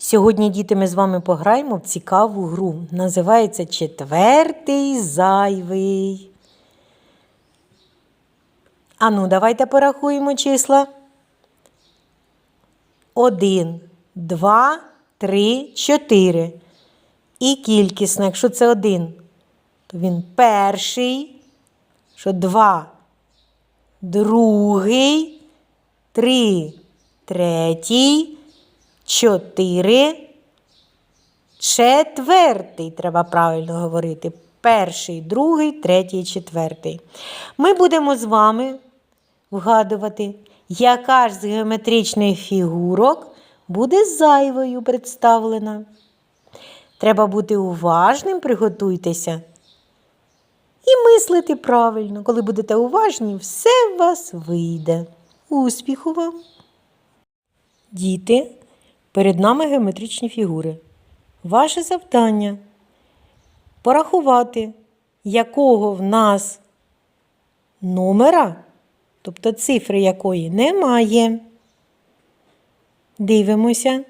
Сьогодні, діти, ми з вами пограємо в цікаву гру. Називається Четвертий зайвий. Ану, давайте порахуємо числа. Один, два, три, чотири. І кількісно, якщо це один, то він перший, що два, другий, три, третій, чотири, четвертий. Треба правильно говорити. Перший, другий, третій, четвертий. Ми будемо з вами вгадувати, яка ж з геометричних фігурок буде зайвою представлена. Треба бути уважним, приготуйтеся. І мислити правильно. Коли будете уважні, все в вас вийде. Успіху вам! Діти, перед нами геометричні фігури. Ваше завдання порахувати, якого в нас номера, тобто цифри якої немає. Дивимося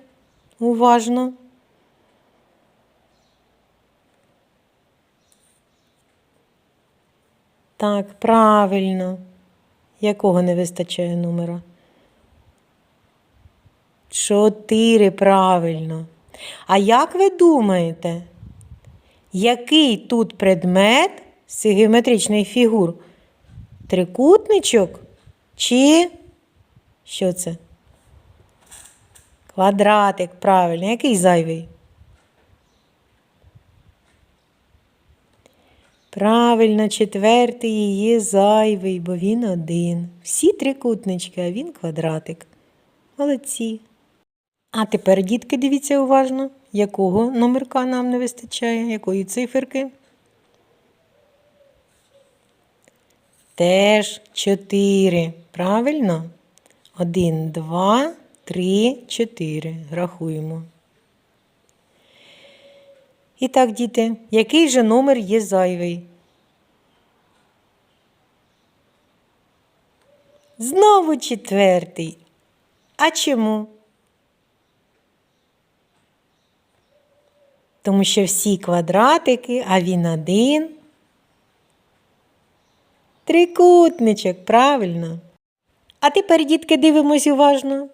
уважно. Так, правильно. Якого не вистачає номера? Чотири, правильно. А як ви думаєте, який тут предмет з геометричних фігур? Трикутничок чи що це? Квадратик, правильно. Який зайвий? Правильно, четвертий її зайвий, бо він один. Всі трикутнички, а він квадратик. Молодці. А тепер, дітки, дивіться уважно, якого номерка нам не вистачає, якої циферки? Теж чотири. Правильно? Один, два, три, чотири. Рахуємо. І так, діти, який же номер є зайвий? Знову четвертий. А чому? Тому що всі квадратики, а він один. Трикутничок, правильно. А тепер, дітки, дивимось уважно.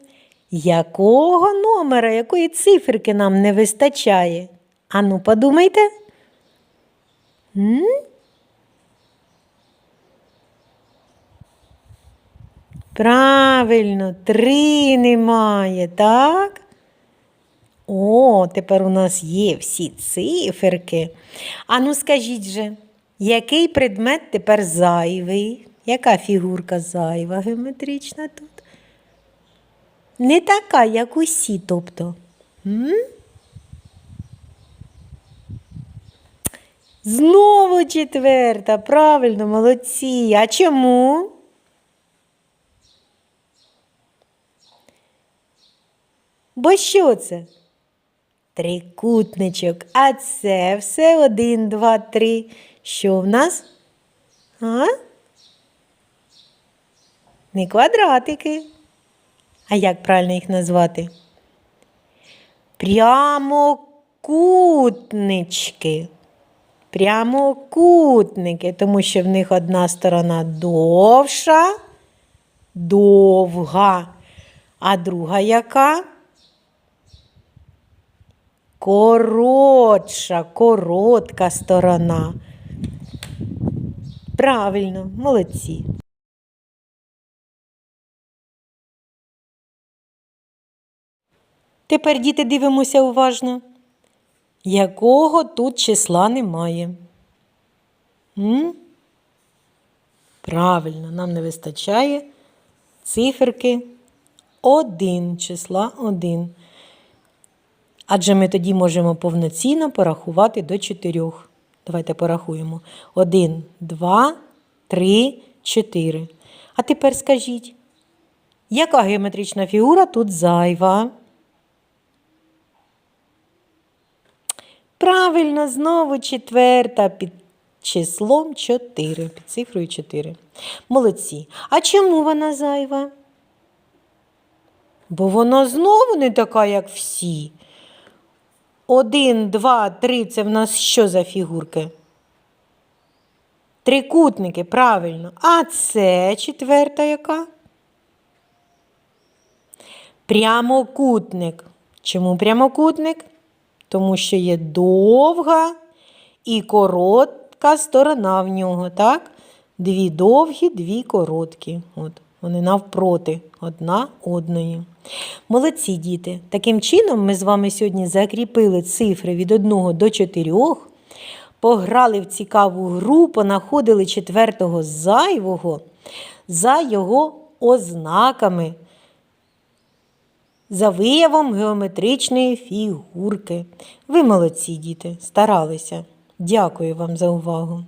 Якого номера, якої циферки нам не вистачає? Ану, подумайте. М? Правильно, три немає, так? О, тепер у нас є всі циферки. Ану, скажіть же, який предмет тепер зайвий? Яка фігурка зайва геометрична тут? Не така, як усі, тобто. М? Знову четверта, правильно, молодці. А чому? Бо що це? Трикутничок. А це все один, два, три. Що в нас? А? Не квадратики. А як правильно їх назвати? Прямокутнички. Прямокутники, тому що в них одна сторона довша, довга, а друга яка? Коротша, коротка сторона. Правильно, молодці. Тепер, діти, дивимося уважно. Якого тут числа немає? М? Правильно, нам не вистачає циферки 1, числа 1. Адже ми тоді можемо повноцінно порахувати до 4. Давайте порахуємо. 1, 2, 3, 4. А тепер скажіть, яка геометрична фігура тут зайва? Правильно, знову четверта під числом 4, під цифрою 4. Молодці. А чому вона зайва? Бо вона знову не така, як всі. Один, два, три це в нас що за фігурки? Трикутники, правильно. А це четверта яка? Прямокутник. Чому прямокутник? Тому що є довга і коротка сторона в нього, так? Дві довгі, дві короткі. От, вони навпроти одна одної. Молодці діти. Таким чином, ми з вами сьогодні закріпили цифри від 1 до 4, пограли в цікаву гру, понаходили четвертого зайвого за його ознаками за виявом геометричної фігурки. Ви молодці, діти, старалися. Дякую вам за увагу.